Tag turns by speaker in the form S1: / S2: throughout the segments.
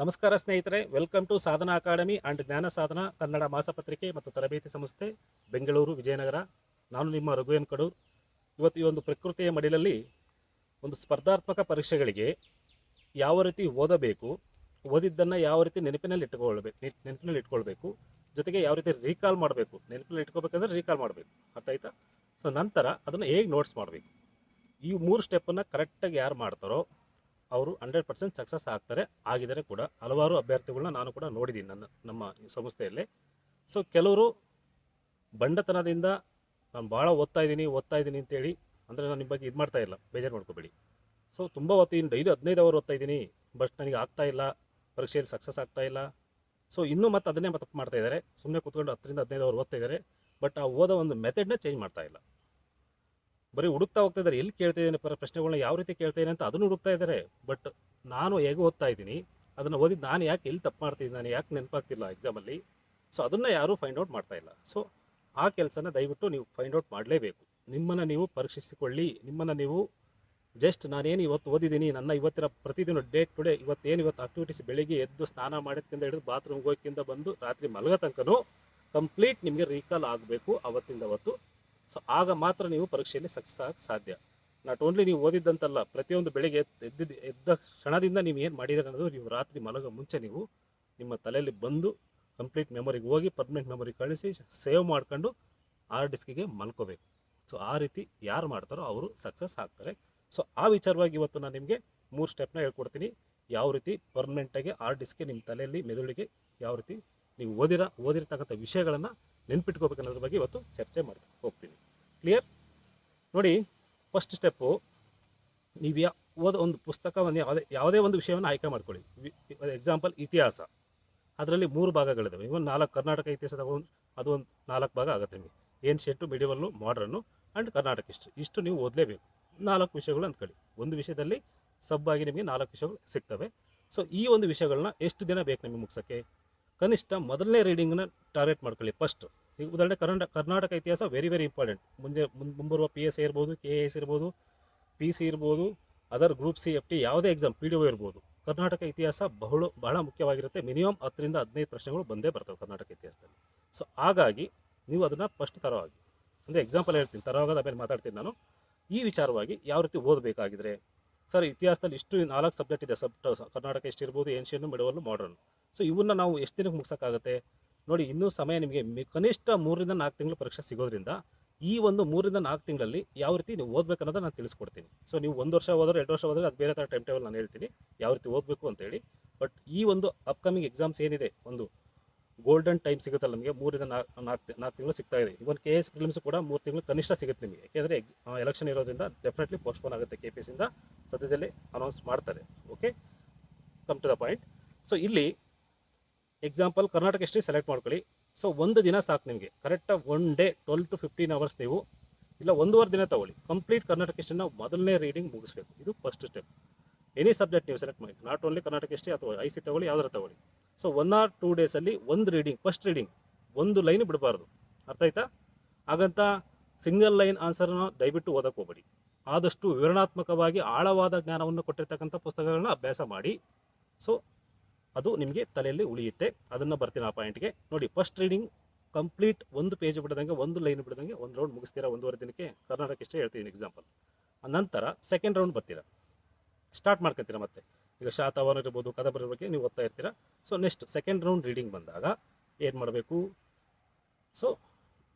S1: ನಮಸ್ಕಾರ ಸ್ನೇಹಿತರೆ welcome to Sadhana academy and Jnana Sadhana Kannada ಮಾಸಪತ್ರಿಕೆ ಮತ್ತು ತರಬೇತಿ ಸಂಸ್ಥೆ ಬೆಂಗಳೂರು, ವಿಜಯನಗರ. ನಾನು ನಿಮ್ಮ ರಘುವೇನ್ ಕಡೂರ್. ಇವತ್ತು ಈ ಒಂದು ಪ್ರಕೃತಿಯ ಮಡಿಲಲ್ಲಿ ಒಂದು ಸ್ಪರ್ಧಾತ್ಮಕ ಪರೀಕ್ಷೆಗಳಿಗೆ ಯಾವ ರೀತಿ ಓದಬೇಕು, ಓದಿದ್ದನ್ನು ಯಾವ ರೀತಿ ನೆನಪಿನಲ್ಲಿ ಇಟ್ಕೊಳ್ಬೇಕು ನೆನಪಿನಲ್ಲಿ ಇಟ್ಕೊಳ್ಬೇಕು, ಜೊತೆಗೆ ಯಾವ ರೀತಿ ರೀಕಾಲ್ ಮಾಡಬೇಕು, ನೆನಪಿನಲ್ಲಿ ಇಟ್ಕೋಬೇಕಂದ್ರೆ ರೀಕಾಲ್ ಮಾಡಬೇಕು, ಅರ್ಥ ಆಯ್ತಾ? ಸೊ ನಂತರ ಅದನ್ನು ಹೇಗೆ ನೋಟ್ಸ್ ಮಾಡಬೇಕು? ಈ ಮೂರು ಸ್ಟೆಪ್ಪನ್ನು ಕರೆಕ್ಟಾಗಿ ಯಾರು ಮಾಡ್ತಾರೋ ಅವರು ಹಂಡ್ರೆಡ್ ಪರ್ಸೆಂಟ್ ಸಕ್ಸಸ್ ಆಗ್ತಾರೆ, ಆಗಿದರೆ ಕೂಡ. ಹಲವಾರು ಅಭ್ಯರ್ಥಿಗಳನ್ನ ನಾನು ಕೂಡ ನೋಡಿದ್ದೀನಿ ನನ್ನ, ನಮ್ಮ ಸಂಸ್ಥೆಯಲ್ಲಿ. ಸೊ ಕೆಲವರು ಬಂಡತನದಿಂದ ನಾನು ಭಾಳ ಓದ್ತಾ ಇದ್ದೀನಿ ಓದ್ತಾ ಇದ್ದೀನಿ ಅಂತೇಳಿ, ಅಂದರೆ ನಾನು ನಿಮ್ಮ ಬಗ್ಗೆ ಇದು ಮಾಡ್ತಾ ಇಲ್ಲ, ಬೇಜಾರು ಮಾಡ್ಕೋಬೇಡಿ. ಸೊ ತುಂಬ ಓದ್ತೀನಿ ಡೈಲಿ ಹದಿನೈದು ಅವರ್ ಓದ್ತಾ ಇದ್ದೀನಿ, ಬಟ್ ನನಗೆ ಆಗ್ತಾ ಇಲ್ಲ, ಪರೀಕ್ಷೆಯಲ್ಲಿ ಸಕ್ಸಸ್ ಆಗ್ತಾ ಇಲ್ಲ. ಸೊ ಇನ್ನೂ ಮತ್ತೆ ಅದನ್ನೇ ಮತ್ತೆ ಮಾಡ್ತಾ ಇದ್ದಾರೆ ಸುಮ್ಮನೆ ಕೂತ್ಕೊಂಡು ಹತ್ತರಿಂದ ಹದಿನೈದು ಅವರು ಓದ್ತಾ ಇದ್ದಾರೆ, ಬಟ್ ಆ ಓದೋ ಒಂದು ಮೆಥಡ್ನ ಚೇಂಜ್ ಮಾಡ್ತಾ ಇಲ್ಲ. ಬರೀ ಹುಡುಕ್ತಾ ಹೋಗ್ತಾ ಇದ್ದಾರೆ. ಎಲ್ಲಿ ಕೇಳ್ತಾ ಇದ್ದೀನಿ ಪರ ಪ್ರಶ್ನೆಗಳನ್ನ ಯಾವ ರೀತಿ ಕೇಳ್ತಾ ಅಂತ ಅದನ್ನು ಹುಡುಕ್ತಾ ಇದ್ದಾರೆ. ಬಟ್ ನಾನು ಹೇಗೆ ಓದ್ತಾ ಇದ್ದೀನಿ. ಅದನ್ನು ಓದಿದ್ದು ನಾನು ಯಾಕೆ ಎಲ್ಲಿ ತಪ್ಪು ಮಾಡ್ತೀನಿ ನಾನು ಯಾಕೆ ನೆನಪಾಗ್ತಿಲ್ಲ ಎಕ್ಸಾಮಲ್ಲಿ ಸೊ ಅದನ್ನು ಯಾರೂ ಫೈಂಡ್ ಔಟ್ ಮಾಡ್ತಾ ಇಲ್ಲ. ಸೊ ಆ ಕೆಲಸನ ದಯವಿಟ್ಟು ನೀವು ಫೈಂಡ್ ಔಟ್ ಮಾಡಲೇಬೇಕು. ನಿಮ್ಮನ್ನು ನೀವು ಪರೀಕ್ಷಿಸಿಕೊಳ್ಳಿ. ನಿಮ್ಮನ್ನು ನೀವು ಜಸ್ಟ್ ನಾನೇನು ಇವತ್ತು ಓದಿದ್ದೀನಿ, ನನ್ನ ಇವತ್ತಿನ ಪ್ರತಿದಿನ ಡೇ ಟು ಡೇ ಇವತ್ತೇನು ಇವತ್ತು ಆಕ್ಟಿವಿಟೀಸ್ ಬೆಳಿಗ್ಗೆ ಎದ್ದು ಸ್ನಾನ ಮಾಡೋದ್ಕಿಂತ ಹಿಡಿದು ಬಾತ್ರೂಮ್ಗೆ ಹೋಗೋಕ್ಕಿಂತ ಬಂದು ರಾತ್ರಿ ಮಲಗೋ ತನಕನೂ ಕಂಪ್ಲೀಟ್ ನಿಮಗೆ ರೀಕಾಲ್ ಆಗಬೇಕು. ಅವತ್ತಿಂದ ಅವತ್ತು ಸೊ ಆಗ ಮಾತ್ರ ನೀವು ಪರೀಕ್ಷೆಯಲ್ಲಿ ಸಕ್ಸಸ್ ಆಗಕ್ಕೆ ಸಾಧ್ಯ. ನಾಟ್ ಓನ್ಲಿ ನೀವು ಓದಿದ್ದಂತಲ್ಲ, ಪ್ರತಿಯೊಂದು ಬೆಳಿಗ್ಗೆ ಎದ್ದು ಎದ್ದಿದ್ದು ಎದ್ದ ಕ್ಷಣದಿಂದ ನೀವು ಏನು ಮಾಡಿದ್ರೆ ಅನ್ನೋದು ನೀವು ರಾತ್ರಿ ಮಲಗೋ ಮುಂಚೆ ನೀವು ನಿಮ್ಮ ತಲೆಯಲ್ಲಿ ಬಂದು ಕಂಪ್ಲೀಟ್ ಮೆಮೊರಿಗೆ ಹೋಗಿ ಪರ್ಮನೆಂಟ್ ಮೆಮೊರಿ ಕಳಿಸಿ ಸೇವ್ ಮಾಡ್ಕೊಂಡು ಆರ್ ಡಿಸ್ಕಿಗೆ ಮಲ್ಕೋಬೇಕು. ಸೊ ಆ ರೀತಿ ಯಾರು ಮಾಡ್ತಾರೋ ಅವರು ಸಕ್ಸಸ್ ಆಗ್ತಾರೆ. ಸೊ ಆ ವಿಚಾರವಾಗಿ ಇವತ್ತು ನಾನು ನಿಮಗೆ ಮೂರು ಸ್ಟೆಪ್ನ ಹೇಳ್ಕೊಡ್ತೀನಿ. ಯಾವ ರೀತಿ ಪರ್ಮನೆಂಟಾಗಿ ಆರ್ ಡಿಸ್ಕ್ಗೆ ನಿಮ್ಮ ತಲೆಯಲ್ಲಿ ಮೆದುಳಿಗೆ ಯಾವ ರೀತಿ ನೀವು ಓದಿರ, ಓದಿರ್ತಕ್ಕಂಥ ವಿಷಯಗಳನ್ನು ನೆನ್ಪಿಟ್ಕೋಬೇಕು ಅನ್ನೋದ್ರ ಬಗ್ಗೆ ಇವತ್ತು ಚರ್ಚೆ ಮಾಡಿ ಹೋಗ್ತೀನಿ. ಕ್ಲಿಯರ್ ನೋಡಿ ಫಸ್ಟ್ ಸ್ಟೆಪ್ಪು ನೀವು ಯಾ, ಓದ ಒಂದು ಪುಸ್ತಕವನ್ನು ಯಾವುದೇ ಯಾವುದೇ ಒಂದು ವಿಷಯವನ್ನು ಆಯ್ಕೆ ಮಾಡ್ಕೊಳ್ಳಿ. ಎಕ್ಸಾಂಪಲ್ ಇತಿಹಾಸ. ಅದರಲ್ಲಿ ಮೂರು ಭಾಗಗಳಿದ್ದಾವೆ ಇವನ್ ನಾಲ್ಕು ಕರ್ನಾಟಕ ಇತಿಹಾಸ ತಗೊಂಡು ಅದು ಒಂದು ನಾಲ್ಕು ಭಾಗ ಆಗುತ್ತೆ ನಿಮಗೆ. Ancient medieval modern and Karnataka history ಇಷ್ಟು ನೀವು ಓದಲೇಬೇಕು. ನಾಲ್ಕು ವಿಷಯಗಳು ಅಂದ್ಕೊಳ್ಳಿ. ಒಂದು ವಿಷಯದಲ್ಲಿ ಸಬ್ ಆಗಿ ನಿಮಗೆ ನಾಲ್ಕು ವಿಷಯಗಳು ಸಿಗ್ತವೆ. ಸೊ ಈ ಒಂದು ವಿಷಯಗಳನ್ನ ಎಷ್ಟು ದಿನ ಬೇಕು ನಿಮಗೆ ಮುಗಿಸೋಕ್ಕೆ? ಕನಿಷ್ಠ ಮೊದಲನೇ ರೀಡಿಂಗ್ನ ಟಾರ್ಗೆಟ್ ಮಾಡ್ಕೊಳ್ಳಿ ಫಸ್ಟ್ ಈಗ ಉದಾಹರಣೆ ಕರ್ನಾಟಕ ಕರ್ನಾಟಕ ಇತಿಹಾಸ ವೆರಿ ವೆರಿ ಇಂಪಾರ್ಟೆಂಟ್ ಮುಂದೆ ಮುಂದೆ ಮುಂಬರುವ ಪಿ ಎಸ್ ಎ ಇರ್ಬೋದು ಕೆ ಎ ಎಸ್ ಇರ್ಬೋದು ಪಿ ಸಿ ಇರ್ಬೋದು other group C F T ಯಾವುದೇ ಎಕ್ಸಾಮ್ ಪಿ ಡಿ ಒ ಇರ್ಬೋದು. ಕರ್ನಾಟಕ ಇತಿಹಾಸ ಬಹಳ ಬಹಳ ಮುಖ್ಯವಾಗಿರುತ್ತೆ. ಮಿನಿಮಮ್ ಹತ್ತರಿಂದ ಹದಿನೈದು ಪ್ರಶ್ನೆಗಳು ಬಂದೇ ಬರ್ತವೆ ಕರ್ನಾಟಕ ಇತಿಹಾಸದಲ್ಲಿ. ಸೊ ಹಾಗಾಗಿ ನೀವು ಅದನ್ನು ಫಸ್ಟ್ ತರವಾಗಿ ಅಂದರೆ ಎಕ್ಸಾಂಪಲ್ ಹೇಳ್ತೀನಿ, ತರವಾಗದ ಮೇಲೆ ಮಾತಾಡ್ತೀನಿ ನಾನು. ಈ ವಿಚಾರವಾಗಿ ಯಾವ ರೀತಿ ಓದಬೇಕಾಗಿದ್ರೆ, ಸರ್ ಇತಿಹಾಸದಲ್ಲಿ ಇಷ್ಟು ನಾಲ್ಕು ಸಬ್ಜೆಕ್ಟ್ ಇದೆ, ಸಬ್ ಕರ್ನಾಟಕ ಇಷ್ಟು ಇರ್ಬೋದು ಏನ್ಷಿಯನ್ನು ಮಿಡವಲ್ಲು ಮಾಡರ್ನ್ ಸೊ ಇವನ್ನ ನಾವು ಎಷ್ಟು ದಿನಕ್ಕೆ ಮುಗಿಸೋಕ್ಕಾಗುತ್ತೆ? ನೋಡಿ, ಇನ್ನೂ ಸಮಯ ನಿಮಗೆ ಕನಿಷ್ಠ ಮೂರರಿಂದ ನಾಲ್ಕು ತಿಂಗಳು ಪರೀಕ್ಷೆ ಸಿಗೋದ್ರಿಂದ ಈ ಒಂದು ಮೂರರಿಂದ ನಾಲ್ಕು ತಿಂಗಳಲ್ಲಿ ಯಾವ ರೀತಿ ನೀವು ಓದಬೇಕು ಅನ್ನೋದನ್ನು ನಾನು ತಿಳಿಸ್ಕೊಡ್ತೀನಿ. ಸೊ ನೀವು ಒಂದು ವರ್ಷ ಹೋದ್ರೆ ಎರಡು ವರ್ಷ ಹೋದರೆ ಅದು ಬೇರೆ ಥರ ಟೈಮ್ ಟೇಬಲ್ ನಾನು ಹೇಳ್ತೀನಿ. ಯಾವ ರೀತಿ ಓದಬೇಕು ಅಂತೇಳಿ ಬಟ್ ಈ ಒಂದು ಅಪ್ಕಮಿಂಗ್ ಎಕ್ಸಾಮ್ಸ್ ಏನಿದೆ? ಒಂದು ಗೋಲ್ಡನ್ ಟೈಮ್ ಸಿಗುತ್ತಲ್ಲ ನಮಗೆ, ಮೂರಿಂದ ನಾಲ್ಕು ನಾಲ್ಕು ತಿಂಗಳು ಸಿಗ್ತಾ ಇದೆ. ಇವನ್ ಕೆ ಎಸ್ ಪ್ರಿಲಿಮ್ಸ್ ಕೂಡ ಮೂರು ತಿಂಗಳು ಕನಿಷ್ಠ ಸಿಗುತ್ತೆ ನಿಮಗೆ. ಯಾಕೆಂದರೆ ಎಲೆಕ್ಷನ್ ಇರೋದ್ರಿಂದ ಡೆಫಿನೆಟ್ಲಿ ಪೋಸ್ಟ್ಪೋನ್ ಆಗುತ್ತೆ ಕೆ ಪಿ ಎಸ್ಸಿಂದ ಸದ್ಯದಲ್ಲಿ ಅನೌನ್ಸ್ ಮಾಡ್ತಾರೆ. Okay come to the point so ಇಲ್ಲಿ ಎಕ್ಸಾಂಪಲ್ ಕರ್ನಾಟಕ ಹಿಸ್ಟ್ರಿ ಸೆಲೆಕ್ಟ್ ಮಾಡ್ಕೊಳ್ಳಿ. ಸೊ ಒಂದು ದಿನ ಸಾಕು ನಿಮಗೆ. ಕರೆಕ್ಟಾಗಿ one day twelve to fifteen hours ನೀವು ಇಲ್ಲ ಒಂದೂವರೆ ದಿನ ತಗೊಳ್ಳಿ. ಕಂಪ್ಲೀಟ್ ಕರ್ನಾಟಕ ಹಿಸ್ಟ್ರಿನ ಮೊದಲನೇ ರೀಡಿಂಗ್ ಮುಗಿಸ್ಬೇಕು. ಇದು ಫಸ್ಟ್ ಸ್ಟೆಪ್ ಎನಿ ಸಬ್ಜೆಕ್ಟ್ ನೀವು ಸೆಲೆಕ್ಟ್ ಮಾಡಿ. ನಾಟ್ ಓನ್ಲಿ ಕರ್ನಾಟಕ ಹಿಸ್ಟ್ರಿ ಅಥವಾ ಐ ಸಿ ತಗೊಳ್ಳಿ, ಯಾವ್ದಾರು ತಗೊಳ್ಳಿ. ಸೊ ಒನ್ ಆರ್ ಟೂ ಡೇಸಲ್ಲಿ ಒಂದು ರೀಡಿಂಗ್ ಫಸ್ಟ್ ರೀಡಿಂಗ್ ಒಂದು ಲೈನ್ ಬಿಡಬಾರ್ದು. ಅರ್ಥ ಆಯ್ತಾ? ಹಾಗಂತ ಸಿಂಗಲ್ ಲೈನ್ ಆನ್ಸರ್ನ ದಯವಿಟ್ಟು ಓದಕ್ಕೆ ಹೋಗಬೇಡಿ. ಆದಷ್ಟು ವಿವರಣಾತ್ಮಕವಾಗಿ ಆಳವಾದ ಜ್ಞಾನವನ್ನು ಕೊಟ್ಟಿರ್ತಕ್ಕಂಥ ಪುಸ್ತಕಗಳನ್ನ ಅಭ್ಯಾಸ ಮಾಡಿ. ಸೊ ಅದು ನಿಮಗೆ ತಲೆಯಲ್ಲಿ ಉಳಿಯುತ್ತೆ. ಅದನ್ನು ಬರ್ತೀನಿ ಆ ಪಾಯಿಂಟ್ಗೆ ನೋಡಿ ಫಸ್ಟ್ ರೀಡಿಂಗ್ ಕಂಪ್ಲೀಟ್ ಒಂದು ಪೇಜ್ ಬಿಡದಂಗೆ, ಒಂದು ಲೈನ್ ಬಿಡದಂಗೆ, ಒಂದು ರೌಂಡ್ ಮುಗಿಸ್ತೀರಾ? ಒಂದೂವರೆ ದಿನಕ್ಕೆ ಕರ್ನಾಟಕ ಇಷ್ಟೇ ಹೇಳ್ತೀನಿ ಎಕ್ಸಾಂಪಲ್ ನಂತರ ಸೆಕೆಂಡ್ ರೌಂಡ್ ಬರ್ತೀರಾ? ಸ್ಟಾರ್ಟ್ ಮಾಡ್ಕೊತೀರಾ ಮತ್ತೆ? ಈಗ ಶಾತವನ ಇರ್ಬೋದು ಕದಬರ ಬಗ್ಗೆ ನೀವು ಓದ್ತಾ ಇರ್ತೀರಾ? So next second round reading ಬಂದಾಗ ಏನು ಮಾಡಬೇಕು? ಸೊ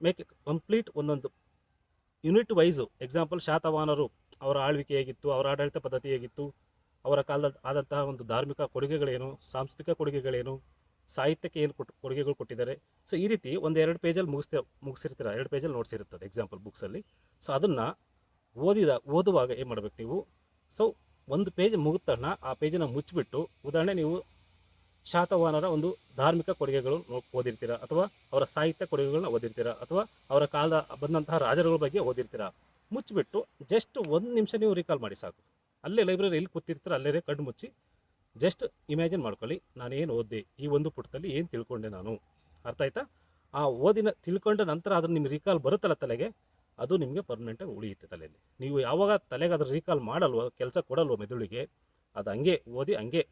S1: ಮೇಕ್ ಕಂಪ್ಲೀಟ್ ಒಂದೊಂದು. ಯೂನಿಟ್ ವೈಸು ಎಕ್ಸಾಂಪಲ್ ಶಾತವಾನರು ಅವರ ಆಳ್ವಿಕೆ ಹೇಗಿತ್ತು, ಅವರ ಆಡಳಿತ ಪದ್ಧತಿ ಹೇಗಿತ್ತು? ಅವರ ಕಾಲದ ಆದಂತಹ ಒಂದು ಧಾರ್ಮಿಕ ಕೊಡುಗೆಗಳೇನು, ಸಾಂಸ್ಕೃತಿಕ ಕೊಡುಗೆಗಳೇನು, ಸಾಹಿತ್ಯಕ್ಕೆ ಏನು ಕೊಟ್ಟು ಕೊಡುಗೆಗಳು ಕೊಟ್ಟಿದ್ದಾರೆ. ಸೊ ಈ ರೀತಿ ಒಂದು ಎರಡು ಪೇಜಲ್ಲಿ ಮುಗಿಸ್ತೀರ ಮುಗಿಸಿರ್ತೀರ? ಎರಡು ಪೇಜಲ್ಲಿ ನೋಟ್ಸ್ ಇರ್ತದೆ ಎಕ್ಸಾಂಪಲ್ ಬುಕ್ಸಲ್ಲಿ ಸೊ ಅದನ್ನು ಓದಿದ, ಓದುವಾಗ ಏನು ಮಾಡಬೇಕು ನೀವು? ಸೊ ಒಂದು ಪೇಜ್ ಮುಗಿದ ಆ ಪೇಜನ್ನು ಮುಚ್ಚಿಬಿಟ್ಟು, ಉದಾಹರಣೆ ನೀವು ಶಾತವಾಹನರ ಒಂದು ಧಾರ್ಮಿಕ ಕೊಡುಗೆಗಳು ಓದಿರ್ತೀರಾ? ಅಥವಾ ಅವರ ಸಾಹಿತ್ಯ ಕೊಡುಗೆಗಳನ್ನ ಓದಿರ್ತೀರಾ? ಅಥವಾ ಅವರ ಕಾಲದ ಬಂದಂತಹ ರಾಜರುಗಳ ಬಗ್ಗೆ ಓದಿರ್ತೀರ? ಮುಚ್ಚಿಬಿಟ್ಟು ಜಸ್ಟ್ ಒಂದು ನಿಮಿಷ ನೀವು ರಿಕಾಲ್ ಮಾಡಿ ಸಾಕು. ಅಲ್ಲೇ ಲೈಬ್ರರಿ ಎಲ್ಲಿ ಕೂತಿರ್ತೀರ ಅಲ್ಲೇ ಕಣ್ಣು ಮುಚ್ಚಿ. ಜಸ್ಟ್ ಇಮ್ಯಾಜಿನ್ ಮಾಡ್ಕೊಳ್ಳಿ, ನಾನೇನು ಓದಿದೆ? ಈ ಒಂದು ಪುಟದಲ್ಲಿ ಏನು ತಿಳ್ಕೊಂಡೆ ನಾನು? ಅರ್ಥ ಆಯ್ತಾ? ಆ ಓದಿನ ತಿಳ್ಕೊಂಡ ನಂತರ ಅದ್ರ ನಿಮ್ಗೆ ರೀಕಾಲ್ ಬರುತ್ತಲ್ಲ ತಲೆಗೆ? ಅದು ನಿಮಗೆ ಪರ್ಮನೆಂಟಾಗಿ ಉಳಿಯುತ್ತೆ ತಲೆಯಲ್ಲಿ. ನೀವು ಯಾವಾಗ ತಲೆಗೆ ಅದ್ರ ರೀಕಾಲ್ ಮಾಡಲ್ವ, ಕೆಲಸ ಕೊಡಲ್ವೋ ಮೆದುಳಿಗೆ, ಅದು ಹಂಗೆ ಓದಿ, ಹಂಗೆ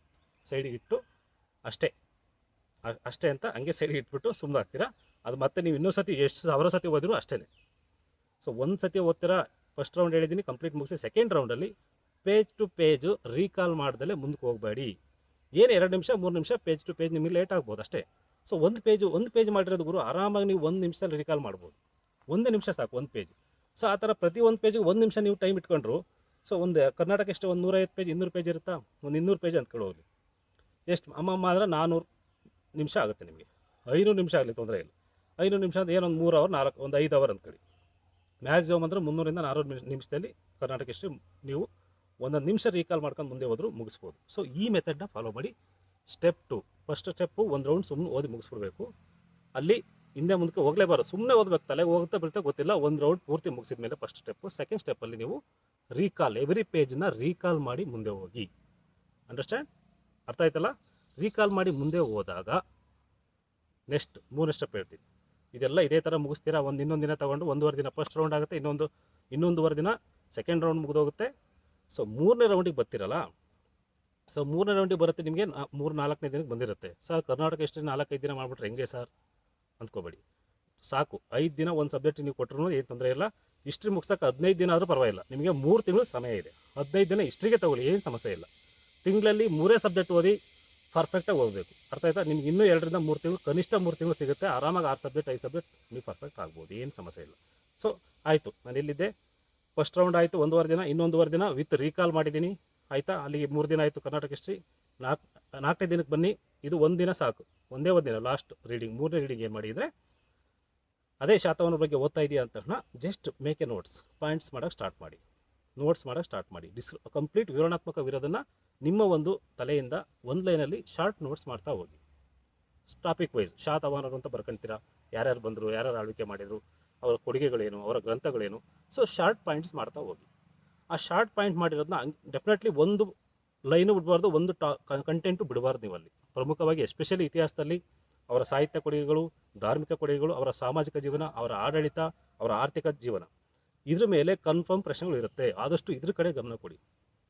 S1: ಸೈಡಿಗೆ ಇಟ್ಟು, ಅಷ್ಟೇ. ಅಷ್ಟೇ ಅಂತ ಹಂಗೆ ಸೈಡಿಗೆ ಇಟ್ಬಿಟ್ಟು ಸುಮ್ಮನೆ ಆಗ್ತೀರಾ? ಅದು ಮತ್ತೆ ನೀವು ಇನ್ನೊಂದು ಸತಿ ಎಷ್ಟು ಸಾವಿರ ಸತಿ ಓದಿದ್ರು ಅಷ್ಟೇ ಸೊ ಒಂದು ಸತಿ ಓದ್ತೀರಾ? ಫಸ್ಟ್ ರೌಂಡ್ ಹೇಳಿದ್ದೀನಿ ಕಂಪ್ಲೀಟ್ ಮುಗಿಸಿ ಸೆಕೆಂಡ್ ರೌಂಡಲ್ಲಿ ಪೇಜ್ ಟು ಪೇಜು ರೀಕಾಲ್ ಮಾಡ್ದಲೇ ಮುಂದಕ್ಕೆ ಹೋಗಬೇಡಿ. ಏನು ಎರಡು ನಿಮಿಷ, ಮೂರು ನಿಮಿಷ ಪೇಜ್ ಟು ಪೇಜ್ ನಿಮಗೆ ಲೇಟ್ ಆಗ್ಬೋದು ಅಷ್ಟೇ. ಸೊ ಒಂದು ಪೇಜು ಒಂದು ಪೇಜ್ ಮಾಡಿರೋದು ಗುರು, ಆರಾಮಾಗಿ ನೀವು ಒಂದು ನಿಮಿಷದಲ್ಲಿ ರೀಕಾಲ್ ಮಾಡ್ಬೋದು. ಒಂದೇ ನಿಮಿಷ ಸಾಕು, ಒಂದು ಪೇಜ್ ಸೊ ಆ ಥರ ಪ್ರತಿ ಒಂದು ಪೇಜಿಗೆ ಒಂದು ನಿಮಿಷ ನೀವು ಟೈಮ್ ಇಟ್ಕೊಂಡ್ರು ಸೊ ಒಂದು ಕರ್ನಾಟಕ ಎಷ್ಟು ಒಂದು ನೂರೈವತ್ತು ಪೇಜ್ ಇನ್ನೂರು ಪೇಜ್ ಇರುತ್ತಾ? ಒಂದು ಇನ್ನೂರು ಪೇಜ್ ಅಂತ ಹೋಗ್ಲಿ ಎಷ್ಟು, ಅಮ್ಮಮ್ಮ ಆದರೆ ನಾನ್ನೂರು ನಿಮಿಷ ಆಗುತ್ತೆ ನಿಮಗೆ. ಐನೂರು ನಿಮಿಷ ಆಗಲಿ ತೊಂದರೆ ಇಲ್ಲ. ಐನೂರು ನಿಮಿಷ ಅಂದರೆ ಏನೊಂದು ಮೂರು ಅವರ್ ನಾಲ್ಕು, ಒಂದು ಐದು ಅವರ್ ಅಂದ್ಕೊಳ್ಳಿ. ಮ್ಯಾಕ್ಸಿಮಮ್ ಅಂದರೆ ಮುನ್ನೂರಿಂದ ನಾನ್ನೂರು ನಿಮಿಷ, ನಿಮಿಷದಲ್ಲಿ ಕರ್ನಾಟಕ ಎಷ್ಟು ನೀವು ಒಂದೊಂದು ನಿಮಿಷ ರೀಕಾಲ್ ಮಾಡ್ಕೊಂಡು ಮುಂದೆ ಹೋದ್ರು ಮುಗಿಸ್ಬೋದು. ಸೊ ಈ ಮೆಥಡ್ನ ಫಾಲೋ ಮಾಡಿ ಸ್ಟೆಪ್ ಟು ಫಸ್ಟ್ ಸ್ಟೆಪ್ಪು ಒಂದು ರೌಂಡ್ ಸುಮ್ಮನೆ ಓದಿ ಮುಗಿಸ್ಬಿಡ್ಬೇಕು. ಅಲ್ಲಿ ಹಿಂದೆ ಮುಂದಕ್ಕೆ ಹೋಗಲೇಬಾರ್ದು ಸುಮ್ಮನೆ ಓದಬೇಕು ತಲೆ ಹೋಗುತ್ತಾ ಬೀಳ್ತಾ ಗೊತ್ತಿಲ್ಲ, ಒಂದು ರೌಂಡ್ ಪೂರ್ತಿ ಮುಗಿಸಿದ ಮೇಲೆ ಫಸ್ಟ್ ಸ್ಟೆಪ್ಪು ಸೆಕೆಂಡ್ ಸ್ಟೆಪ್ಪಲ್ಲಿ ನೀವು ರೀಕಾಲ್ ಎವ್ರಿ ಪೇಜನ್ನ ರೀಕಾಲ್ ಮಾಡಿ ಮುಂದೆ ಹೋಗಿ. ಅಂಡರ್ಸ್ಟ್ಯಾಂಡ್ ಅರ್ಥ ಆಯ್ತಲ್ಲ? ರೀಕಾಲ್ ಮಾಡಿ ಮುಂದೆ ಹೋದಾಗ ನೆಕ್ಸ್ಟ್ ಮೂರನೇ ಸ್ಟೆಪ್ ಹೇಳ್ತೀನಿ. ಇದೆಲ್ಲ ಇದೇ ಥರ ಮುಗಿಸ್ತೀರಾ? ಒಂದು ಇನ್ನೊಂದು ದಿನ ತೊಗೊಂಡು ಒಂದೂವರೆ ದಿನ ಫಸ್ಟ್ ರೌಂಡ್ ಆಗುತ್ತೆ, ಇನ್ನೊಂದು, ಇನ್ನೊಂದುವರೆ ದಿನ ಸೆಕೆಂಡ್ ರೌಂಡ್ ಮುಗಿದೋಗುತ್ತೆ. ಸೊ ಮೂರನೇ ರೌಂಡಿಗೆ ಬರ್ತಿರಲ್ಲ? ಸೊ ಮೂರನೇ ರೌಂಡಿಗೆ ಬರುತ್ತೆ, ನಿಮಗೆ ಮೂರು, ನಾಲ್ಕನೇ ದಿನಕ್ಕೆ ಬಂದಿರುತ್ತೆ. ಸರ್ ಕರ್ನಾಟಕ ಹಿಸ್ಟ್ರಿ ನಾಲ್ಕೈದು ದಿನ ಮಾಡಿಬಿಟ್ರೆ ಹೆಂಗೆ ಸರ್ ಅಂದ್ಕೋಬೇಡಿ. ಸಾಕು. ಐದು ದಿನ ಒಂದು ಸಬ್ಜೆಕ್ಟ್ ನೀವು ಕೊಟ್ಟರು ಏನು ತೊಂದರೆ ಇಲ್ಲ. ಹಿಸ್ಟ್ರಿ ಮುಗ್ಸಕ್ಕೆ ಹದಿನೈದು ದಿನ ಆದರೂ ಪರವಾಗಿಲ್ಲ. ನಿಮಗೆ ಮೂರು ತಿಂಗಳು ಸಮಯ ಇದೆ. ಹದಿನೈದು ದಿನ ಹಿಸ್ಟ್ರಿಗೆ ತಗೊಳ್ಳಿ, ಏನು ಸಮಸ್ಯೆ ಇಲ್ಲ. ತಿಂಗಳಲ್ಲಿ ಮೂರೇ ಸಬ್ಜೆಕ್ಟ್ ಓದಿ ಪರ್ಫೆಕ್ಟಾಗಿ ಓದಬೇಕು. ಅರ್ಥ ಆಯ್ತಾ? ನಿಮ್ಗೆ ಇನ್ನೂ ಎರಡರಿಂದ ಮೂರು ತಿಂಗಳು, ಕನಿಷ್ಠ ಮೂರು ತಿಂಗಳು ಸಿಗುತ್ತೆ. ಆರಾಮಾಗಿ ಆರು ಸಬ್ಜೆಕ್ಟ್ ಐದು ಸಬ್ಜೆಕ್ಟ್ ನೀವು ಪರ್ಫೆಕ್ಟ್ ಆಗ್ಬೋದು. ಏನು ಸಮಸ್ಯೆ ಇಲ್ಲ. ಸೊ ಆಯಿತು. ನಾನು ಎಲ್ಲಿದ್ದೆ ಫಸ್ಟ್ ರೌಂಡ್ ಆಯಿತು, ಒಂದೂವರೆ ದಿನ, ಇನ್ನೊಂದುವರೆ ದಿನ ವಿತ್ ರೀಕಾಲ್ ಮಾಡಿದ್ದೀನಿ. ಆಯಿತಾ? ಅಲ್ಲಿಗೆ ಮೂರು ದಿನ ಆಯಿತು ಕರ್ನಾಟಕ ಹಿಸ್ಟ್ರಿ ನಾಲ್ಕು ನಾಲ್ಕನೇ ದಿನಕ್ಕೆ ಬನ್ನಿ. ಇದು ಒಂದು ದಿನ ಸಾಕು. ಒಂದೇ ಒಂದು ದಿನ ಲಾಸ್ಟ್ ರೀಡಿಂಗ್ ಮೂರನೇ ರೀಡಿಂಗ್ ಏನು ಮಾಡಿದರೆ ಅದೇ ಶಾತವನ ಬಗ್ಗೆ ಓದ್ತಾ ಇದೆಯಾ ಅಂತ just make a notes points ಮಾಡೋಕ್ಕೆ ಸ್ಟಾರ್ಟ್ ಮಾಡಿ. ನೋಟ್ಸ್ ಮಾಡೋಕ್ಕೆ ಸ್ಟಾರ್ಟ್ ಮಾಡಿ. ಡಿಸ್ ಕಂಪ್ಲೀಟ್ ವಿವರಣಾತ್ಮಕ ವಿರೋಧನ ನಿಮ್ಮ ಒಂದು ತಲೆಯಿಂದ ಒಂದು ಲೈನಲ್ಲಿ ಶಾರ್ಟ್ ನೋಟ್ಸ್ ಮಾಡ್ತಾ ಹೋಗಿ. ಟಾಪಿಕ್ ವೈಸ್ ಶಾತವಾನರು ಅಂತ ಬರ್ಕೊಂತೀರಾ? ಯಾರ್ಯಾರು ಬಂದರು? ಯಾರ್ಯಾರು ಆಳ್ವಿಕೆ ಮಾಡಿದರು? ಅವರ ಕೊಡುಗೆಗಳೇನು, ಅವರ ಗ್ರಂಥಗಳೇನು. ಸೊ ಶಾರ್ಟ್ ಪಾಯಿಂಟ್ಸ್ ಮಾಡ್ತಾ ಹೋಗಿ. ಆ ಶಾರ್ಟ್ ಪಾಯಿಂಟ್ ಮಾಡಿರೋದನ್ನ ಡೆಫಿನೆಟ್ಲಿ ಒಂದು ಲೈನು ಬಿಡಬಾರ್ದು, ಒಂದು ಟಾ ಕಂಟೆಂಟು ಬಿಡಬಾರ್ದು ನೀವು ಅಲ್ಲಿ ಪ್ರಮುಖವಾಗಿ ಎಸ್ಪೆಷಲಿ ಇತಿಹಾಸದಲ್ಲಿ ಅವರ ಸಾಹಿತ್ಯ ಕೊಡುಗೆಗಳು, ಧಾರ್ಮಿಕ ಕೊಡುಗೆಗಳು, ಅವರ ಸಾಮಾಜಿಕ ಜೀವನ, ಅವರ ಆಡಳಿತ, ಅವರ ಆರ್ಥಿಕ ಜೀವನ. ಇದ್ರ ಮೇಲೆ ಕನ್ಫರ್ಮ್ ಪ್ರಶ್ನೆಗಳು ಇರುತ್ತೆ. ಆದಷ್ಟು ಇದ್ರ ಕಡೆ ಗಮನ ಕೊಡಿ.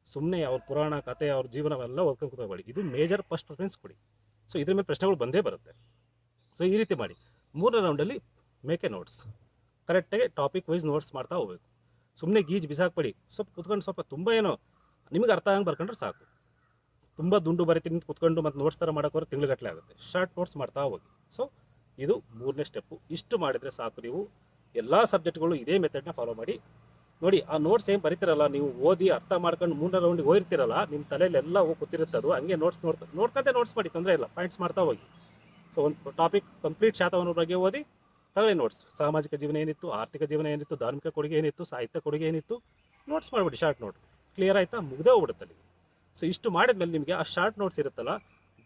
S1: ಸುಮ್ಮನೆ ಅವ್ರ ಪುರಾಣ, ಕತೆ, ಅವ್ರ ಜೀವನವೆಲ್ಲ ಓದ್ಕೊಂಡು ಕೂತ್ಕೊಳ್ಳಿ. ಇದು ಮೇಜರ್ ಫಸ್ಟ್ ಪ್ರಿಫರೆನ್ಸ್ ಕೊಡಿ. ಸೊ ಇದ್ರ ಮೇಲೆ ಪ್ರಶ್ನೆಗಳು ಬಂದೇ ಬರುತ್ತೆ. ಸೊ ಈ ರೀತಿ ಮಾಡಿ. ಮೂರನೇ ರೌಂಡಲ್ಲಿ ಮೇಕ್ ನೋಟ್ಸ್ ಕರೆಕ್ಟಾಗಿ ಟಾಪಿಕ್ ವೈಸ್ ನೋಟ್ಸ್ ಮಾಡ್ತಾ ಹೋಗ್ಬೇಕು. ಸುಮ್ಮನೆ ಗೀಜ್ ಬಿಸಾಕ್ಬೇಡಿ. ಸ್ವಲ್ಪ ಕುತ್ಕೊಂಡು ಸ್ವಲ್ಪ ತುಂಬ ಏನೋ ನಿಮಗೆ ಅರ್ಥ ಆಗಂಗೆ ಬರ್ಕೊಂಡ್ರೆ ಸಾಕು. ತುಂಬ ದುಂಡು ಬರೀತೀನಿ ಕುತ್ಕೊಂಡು ಮತ್ತು ನೋಟ್ಸ್ ಥರ ತಿಂಗಳು ತಿಂಗ್ಳುಗಟ್ಟಲೆ ಆಗುತ್ತೆ. ಶಾರ್ಟ್ ನೋಟ್ಸ್ ಮಾಡ್ತಾ ಹೋಗಿ. ಸೊ ಇದು ಮೂರನೇ ಸ್ಟೆಪ್ಪು ಇಷ್ಟು ಮಾಡಿದರೆ ಸಾಕು ನೀವು. ಎಲ್ಲ ಸಬ್ಜೆಕ್ಟ್ಗಳು ಇದೇ ಮೆಥಡ್ನ ಫಾಲೋ ಮಾಡಿ. ನೋಡಿ, ಆ ನೋಟ್ಸ್ ಏನು ಬರೀತಿರಲ್ಲ, ನೀವು ಓದಿ ಅರ್ಥ ಮಾಡ್ಕೊಂಡು ಮೂರನೇ ರೌಂಡಿಗೆ ಹೋಗಿರ್ತಿರಲ್ಲ ನಿಮ್ಮ ತಲೆಯಲ್ಲಿ ಎಲ್ಲ ಹೋಗಿ ಕೂತಿರುತ್ತೆ ಅದು. ಹಂಗೆ ನೋಟ್ಸ್ ನೋಡ್ತಾ, ನೋಡ್ಕಂತೆ ನೋಟ್ಸ್ ಮಾಡಿ, ತೊಂದರೆ ಇಲ್ಲ. ಪಾಯಿಂಟ್ಸ್ ಮಾಡ್ತಾ ಹೋಗಿ. ಸೊ ಒಂದು ಟಾಪಿಕ್ ಕಂಪ್ಲೀಟ್ ಶಾತವನ ಬಗ್ಗೆ ಓದಿ ತಗೊಳ್ಳಿ ನೋಟ್ಸ್ ಸಾಮಾಜಿಕ ಜೀವನ ಏನಿತ್ತು, ಆರ್ಥಿಕ ಜೀವನ ಏನಿತ್ತು, ಧಾರ್ಮಿಕ ಕೊಡುಗೆ ಏನಿತ್ತು, ಸಾಹಿತ್ಯ ಕೊಡುಗೆ ಏನಿತ್ತು ನೋಟ್ಸ್ ಮಾಡಿಬಿಡಿ ಶಾರ್ಟ್ ನೋಟ್ ಕ್ಲಿಯರ್ ಆಯಿತಾ? ಮುಗ್ದೇ ಹೋಗ್ಬಿಡುತ್ತೆ ಸೊ ಇಷ್ಟು ಮಾಡಿದ್ಮೇಲೆ ನಿಮಗೆ ಆ ಶಾರ್ಟ್ ನೋಟ್ಸ್ ಇರುತ್ತಲ್ಲ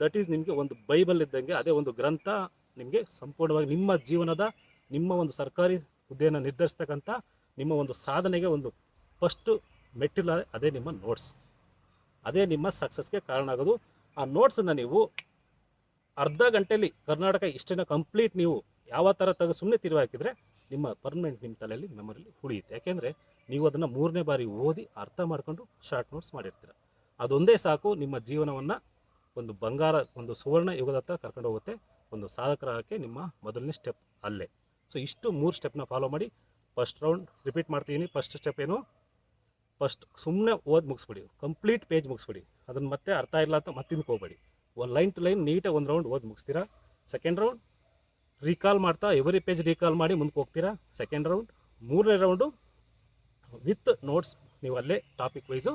S1: ದಟ್ ಈಸ್ ನಿಮಗೆ ಒಂದು ಬೈಬಲ್ ಇದ್ದಂಗೆ, ಅದೇ ಒಂದು ಗ್ರಂಥ ನಿಮಗೆ ಸಂಪೂರ್ಣವಾಗಿ ನಿಮ್ಮ ಜೀವನದ, ನಿಮ್ಮ ಒಂದು ಸರ್ಕಾರಿ ಹುದ್ದೆಯನ್ನು ನಿರ್ಧರಿಸ್ತಕ್ಕಂಥ, ನಿಮ್ಮ ಒಂದು ಸಾಧನೆಗೆ ಒಂದು ಫಸ್ಟು ಮೆಟ್ಟಿಲ್ಲ ಅದೇ ನಿಮ್ಮ ನೋಟ್ಸ್ ಅದೇ ನಿಮ್ಮ ಸಕ್ಸಸ್ಗೆ ಕಾರಣ ಆಗೋದು. ಆ ನೋಟ್ಸನ್ನು ನೀವು ಅರ್ಧ ಗಂಟೆಯಲ್ಲಿ ಕರ್ನಾಟಕ ಇಷ್ಟನ್ನು ಕಂಪ್ಲೀಟ್ ನೀವು ಯಾವ ಥರ ತೆಗೆ ಸುಮ್ಮನೆ ತಿರುವು ಹಾಕಿದರೆ ನಿಮ್ಮ ಪರ್ಮನೆಂಟ್ ನಿಮ್ಮ ತಲೆಯಲ್ಲಿ ಮೆಮೊರಿಲಿ ಉಳಿಯುತ್ತೆ. ಯಾಕೆಂದರೆ ನೀವು ಅದನ್ನು ಮೂರನೇ ಬಾರಿ ಓದಿ ಅರ್ಥ ಮಾಡಿಕೊಂಡು ಶಾರ್ಟ್ ನೋಟ್ಸ್ ಮಾಡಿರ್ತೀರ. ಅದೊಂದೇ ಸಾಕು ನಿಮ್ಮ ಜೀವನವನ್ನು ಒಂದು ಬಂಗಾರ, ಒಂದು ಸುವರ್ಣ ಯುಗದತ್ತ ಕರ್ಕೊಂಡು ಹೋಗುತ್ತೆ. ಒಂದು ಸಾಧಕರಾಗಕ್ಕೆ ನಿಮ್ಮ ಮೊದಲನೇ ಸ್ಟೆಪ್ ಅಲ್ಲೇ. ಸೊ ಇಷ್ಟು ಮೂರು ಸ್ಟೆಪ್ನ ಫಾಲೋ ಮಾಡಿ ಫಸ್ಟ್ ರೌಂಡ್ ರಿಪೀಟ್ ಮಾಡ್ತೀನಿ. ಫಸ್ಟ್ ಸ್ಟೆಪ್ ಏನು? ಫಸ್ಟ್ ಸುಮ್ಮನೆ ಓದಿ ಮುಗಿಸ್ಬಿಡಿ. Complete page ಮುಗಿಸ್ಬಿಡಿ. ಅದನ್ನು ಮತ್ತೆ ಅರ್ಥ ಇಲ್ಲ ಅಂತ ಮತ್ತಿಂದಕ್ಕೆ ಹೋಗ್ಬೇಡಿ. ಒಂದು ಲೈನ್ ಟು ಲೈನ್ ನೀಟಾಗಿ ಒಂದು ರೌಂಡ್ ಓದಿ ಮುಗಿಸ್ತೀರಾ? ಸೆಕೆಂಡ್ ರೌಂಡ್ ರೀಕಾಲ್ ಮಾಡ್ತಾ ಎವ್ರಿ ಪೇಜ್ ರೀಕಾಲ್ ಮಾಡಿ ಮುಂದಕ್ಕೆ ಹೋಗ್ತೀರಾ? ಸೆಕೆಂಡ್ ರೌಂಡ್ ಮೂರನೇ ರೌಂಡು ವಿತ್ ನೋಟ್ಸ್ ನೀವು ಅಲ್ಲೇ ಟಾಪಿಕ್ ವೈಸು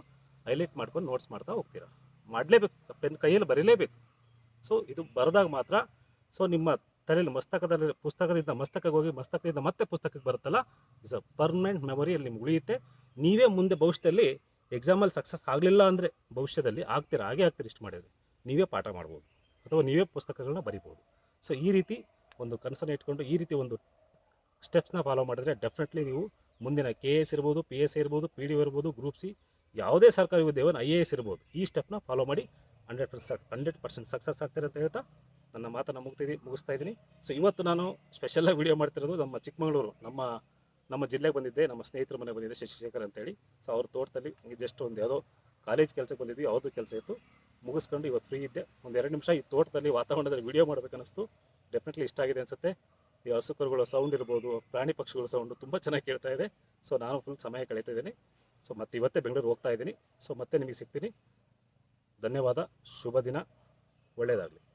S1: ಹೈಲೈಟ್ ಮಾಡ್ಕೊಂಡು ನೋಟ್ಸ್ ಮಾಡ್ತಾ ಹೋಗ್ತೀರಾ? ಮಾಡಲೇಬೇಕು ಪೆನ್ ಕೈಯಲ್ಲಿ ಬರೀಲೇಬೇಕು. ಸೊ ಇದು ಬರೆದಾಗ ಮಾತ್ರ ಸೊ ನಿಮ್ಮ ತಲೆಯಲ್ಲಿ ಮಸ್ತಕದಲ್ಲಿ, ಪುಸ್ತಕದಿಂದ ಮಸ್ತಕಕ್ಕೆ ಹೋಗಿ, ಮಸ್ತಕದಿಂದ ಮತ್ತೆ ಪುಸ್ತಕಕ್ಕೆ ಬರುತ್ತಲ್ಲ ಇಸ್ ಅ ಪರ್ಮನೆಂಟ್ ಮೆಮೊರಿಯಲ್ಲಿ ನಿಮ್ಗೆ ಉಳಿಯುತ್ತೆ. ನೀವೇ ಮುಂದೆ ಭವಿಷ್ಯದಲ್ಲಿ ಎಕ್ಸಾಮಲ್ಲಿ ಸಕ್ಸಸ್ ಆಗಲಿಲ್ಲ ಅಂದರೆ ಭವಿಷ್ಯದಲ್ಲಿ ಆಗ್ತೀರಾ? ಹಾಗೆ ಆಗ್ತೀರಿ ಇಷ್ಟು ಮಾಡಿದ್ರೆ. ನೀವೇ ಪಾಠ ಮಾಡ್ಬೋದು, ಅಥವಾ ನೀವೇ ಪುಸ್ತಕಗಳನ್ನ ಬರಿಬೋದು. ಸೊ ಈ ರೀತಿ ಒಂದು ಕನಸನ್ನು ಇಟ್ಕೊಂಡು ಈ ರೀತಿ ಒಂದು ಸ್ಟೆಪ್ಸ್ನ ಫಾಲೋ ಮಾಡಿದ್ರೆ ಡೆಫಿನೆಟ್ಲಿ ನೀವು ಮುಂದಿನ ಕೆ ಎಸ್ ಇರ್ಬೋದು ಪಿ ಎಸ್ ಇರ್ಬೋದು ಪಿ ಡಿ ಇರ್ಬೋದು ಗ್ರೂಪ್ ಸಿ ಯಾವುದೇ ಸರ್ಕಾರಿ ಹುದ್ದೆವನ್ನು ಐ ಎ ಎಸ್ ಇರ್ಬೋದು, ಈ ಸ್ಟೆಪ್ನ ಫಾಲೋ ಮಾಡಿ hundred percent hundred percent success ಆಗ್ತಾರೆ ಅಂತ ಹೇಳ್ತಾ ನನ್ನ ಮಾತನ್ನು ಮುಗ್ತಿದ್ದೀನಿ ಮುಗಿಸ್ತಾ ಇದ್ದೀನಿ. ಸೊ ಇವತ್ತು ನಾನು ಸ್ಪೆಷಲ್ಲಾಗಿ ವೀಡಿಯೋ ಮಾಡ್ತಿರೋದು ನಮ್ಮ ಚಿಕ್ಕಮಗಳೂರು, ನಮ್ಮ ನಮ್ಮ ಜಿಲ್ಲೆಗೆ ಬಂದಿದ್ದೆ, ನಮ್ಮ ಸ್ನೇಹಿತರ ಮನೆ ಬಂದಿದ್ದೆ ಶಶಿಶೇಖರ್ ಅಂತೇಳಿ ಸೊ ಅವ್ರ ತೋಟದಲ್ಲಿ ಜಸ್ಟ್ ಒಂದು ಯಾವುದೋ ಕಾಲೇಜ್ ಕೆಲಸಕ್ಕೆ ಬಂದಿದ್ವಿ ಅವ್ರದ್ದು ಕೆಲಸ ಇತ್ತು. ಮುಗಿಸ್ಕೊಂಡು ಇವತ್ತು ಫ್ರೀ ಇದ್ದೆ. ಒಂದು ಎರಡು ನಿಮಿಷ ಈ ತೋಟದಲ್ಲಿ ವಾತಾವರಣದಲ್ಲಿ ವಿಡಿಯೋ ಮಾಡಬೇಕನ್ನಿಸ್ತು ಡೆಫಿನೆಟ್ಲಿ ಇಷ್ಟ ಆಗಿದೆ ಅನಿಸುತ್ತೆ. ಈ ಹಸುಕರುಗಳ ಸೌಂಡ್ ಇರ್ಬೋದು, ಪ್ರಾಣಿ ಪಕ್ಷಿಗಳ ಸೌಂಡು ತುಂಬ ಚೆನ್ನಾಗಿ ಕೇಳ್ತಾ ಇದೆ. ಸೊ ನಾನು ಫುಲ್ ಸಮಯ ಕಳೀತಾ ಇದ್ದೀನಿ. ಸೊ ಮತ್ತೆ ಇವತ್ತೇ ಬೆಂಗಳೂರು ಹೋಗ್ತಾ ಇದ್ದೀನಿ. ಸೊ ಮತ್ತೆ ನಿಮಗೆ ಸಿಗ್ತೀನಿ. ಧನ್ಯವಾದ. ಶುಭ ದಿನ. ಒಳ್ಳೆಯದಾಗಲಿ